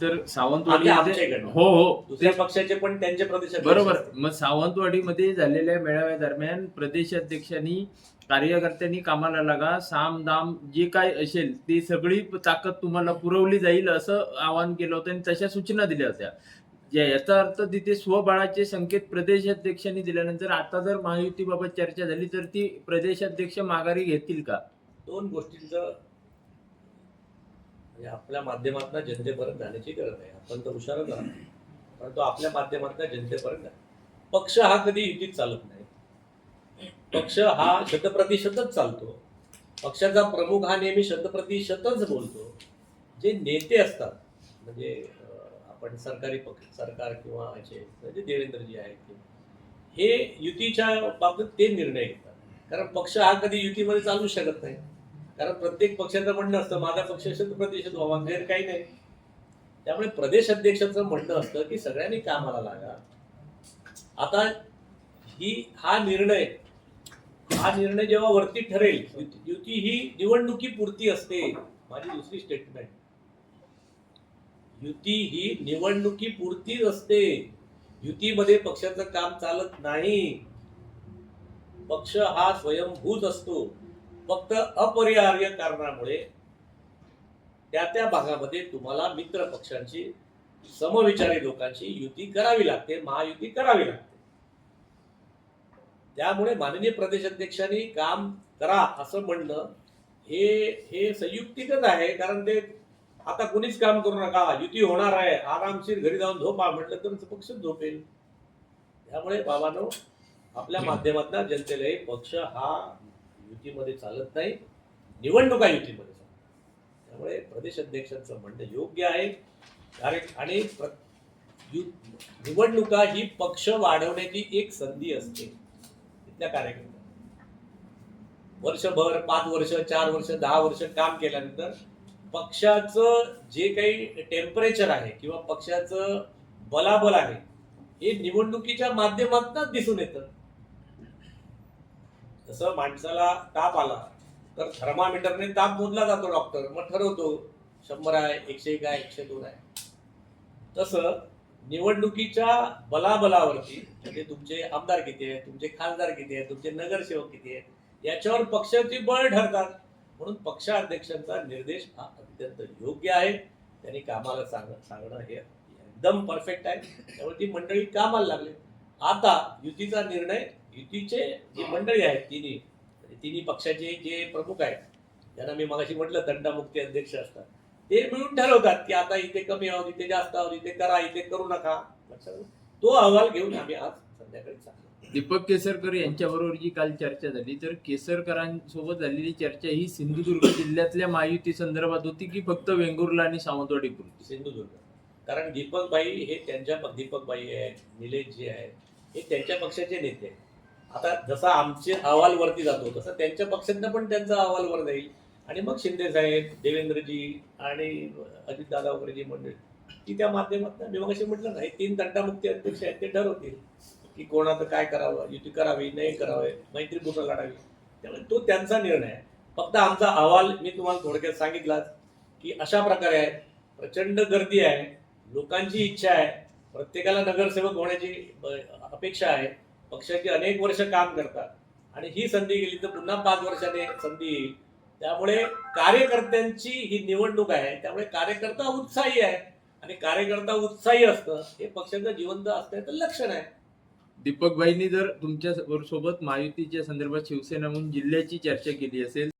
तर सावंतवाडी आमच्याकडनं. हो हो. दुसऱ्या पक्षाचे पण त्यांचे प्रदेश बरोबर. मग सावंतवाडीमध्ये झालेल्या मेळाव्यादरम्यान प्रदेशाध्यक्षांनी कार्यकर्त्यांनी कामाला लागा साम दाम जे काय असेल ती सगळी ताकद तुम्हाला पुरवली जाईल असं आवाहन केलं होतं आणि तशा सूचना दिल्या होत्या. याचा अर्थ तिथे स्वबळाचे संकेत प्रदेशाध्यक्षांनी दिल्यानंतर आता जर महायुतीबाबत चर्चा झाली तर ती प्रदेशाध्यक्ष माघारी घेतील का? दोन गोष्टींचं आपल्या माध्यमातून जनतेपर्यंत जाण्याची गरज आहे. आपण तर हुशारच आहात. परंतु आपल्या माध्यमातून जनतेपर्यंत पक्ष हा कधी युतीत चालत नाही. पक्ष हा शतप्रतिशतच चालतो. पक्षाचा प्रमुख हा नेहमी शतप्रतिशतच बोलतो. जे नेते असतात म्हणजे आपण सरकारी पक्ष सरकार किंवा याचे म्हणजे देवेंद्रजी आहेत हे युतीच्या बाबतीत ते निर्णय घेतात. कारण पक्ष हा कधी युतीमध्ये चालू शकत नाही. कारण प्रत्येक पक्षाचं म्हणणं असतं माझा पक्ष शतप्रतिशत व्हावा गैर काही नाही. त्यामुळे प्रदेश अध्यक्षाचं म्हणणं असतं की सगळ्यांनी कामाला लागा. आता ही हा निर्णय हा निर्णय जेव्हा वरती ठरेल युती- ही निवडणुकीपुरती असते माझी दुसरी स्टेटमेंट युती ही निवडणुकीपुरतीच असते. युतीमध्ये पक्षाचं काम चालत नाही. पक्ष हा स्वयंभूत असतो. फक्त अपरिहार्य कारणामुळे त्या त्या भागामध्ये तुम्हाला मित्र पक्षांची समविचारी लोकांची युती करावी लागते महायुती करावी लागते. त्यामुळे माननीय प्रदेशाध्यक्षांनी काम करा असं म्हणणं हे हे संयुक्तिकच आहे कारण ते आता कुणीच काम करू नका युती होणार आहे आरामशीर घरी जाऊन झोपा म्हटलं तर पक्षच झोपेल. त्यामुळे बाबांनो आपल्या माध्यमातून जनतेला पक्ष हा युतीमध्ये चालत नाही निवडणुका युतीमध्ये चालतात त्यामुळे प्रदेश अध्यक्षांचं म्हणणं योग्य आहे. कारण आणि प्र- यु- निवडणुका ही पक्ष वाढवण्याची एक संधी असते. तिथल्या कार्यकर्त्यांना. वर्षभर पाच वर्ष चार वर्ष दहा वर्ष काम केल्यानंतर पक्षाचं जे काही टेम्परेचर आहे किंवा पक्षाचं बलाबल आहे हे निवडणुकीच्या माध्यमातूनच दिसून येतं. जसं माणसाला ताप आला तर थर्मामीटरने ताप मोजला जातो डॉक्टर मग ठरवतो शंभर आहे एकशे एक आहे एकशे दोन आहे. तसं निवडणुकीच्या बलाबलावरती म्हणजे तुमचे आमदार किती आहेत तुमचे खासदार किती आहेत तुमचे नगरसेवक किती आहेत याच्यावर पक्षाची बळ ठरतात. म्हणून पक्षाध्यक्षांचा निर्देश हा अत्यंत योग्य आहे. त्यांनी कामाला सांग सांगणं हे एकदम परफेक्ट आहे. त्यामुळे ती मंडळी कामाला लागले. आता युतीचा निर्णय युतीचे जी मंडळी आहेत तिन्ही तिन्ही पक्षाचे जे प्रमुख आहेत ज्यांना मी मगाशी म्हटलं तंटामुक्ती अध्यक्ष असतात. ते मिळून ठरवतात की आता इथे कमी आहोत इथे जास्त आहोत इथे करा इथे करू नका. लक्षात? तो अहवाल घेऊन आम्ही आज संध्याकाळी सांगतो दीपक केसरकर यांच्याबरोबर जी काल चर्चा झाली तर केसरकरांसोबत झालेली चर्चा ही सिंधुदुर्ग जिल्ह्यातल्या महायुती संदर्भात होती की फक्त वेंगुर्ला आणि सावंतवाडी पुरती? सिंधुदुर्ग. कारण दीपकबाई हे त्यांच्या दीपकबाई आहेत निलेशजी आहेत हे त्यांच्या पक्षाचे नेते आहेत. आता जसा आमचे अहवाल वरती जातो तसं त्यांच्या पक्षांना पण त्यांचा अहवाल वर जाईल. आणि मग शिंदे साहेब देवेंद्रजी आणि अजितदादा वगैरे जी मंडळी की त्या माध्यमातून मी मग म्हटलं नाही तीन तंटामुक्ती अध्यक्ष आहेत ते ठरवतील की कोणाचं काय करावं युती करावी नाही करावे मैत्रीपूर्ण काढावी त्यामुळे तो त्यांचा निर्णय आहे. फक्त आमचा अहवाल मी तुम्हाला थोडक्यात सांगितलाच की अशा प्रकारे आहे. प्रचंड गर्दी आहे. लोकांची इच्छा आहे. प्रत्येकाला नगरसेवक होण्याची अपेक्षा आहे. पक्षाची अनेक वर्ष काम करतात. आणि ही संधी गेली तर पुन्हा पाच वर्षाने संधी येईल. त्यामुळे कार्यकर्त्यांची ही निवडणूक आहे त्यामुळे कार्यकर्ता उत्साही आहे. आणि कार्यकर्ता उत्साही असतं हे पक्षाचं जिवंत असण्याचं लक्षण आहे. दीपकबाईंनी जर तुमच्यासोबत महायुतीच्या संदर्भात शिवसेना म्हणून जिल्ह्याची चर्चा केली असेल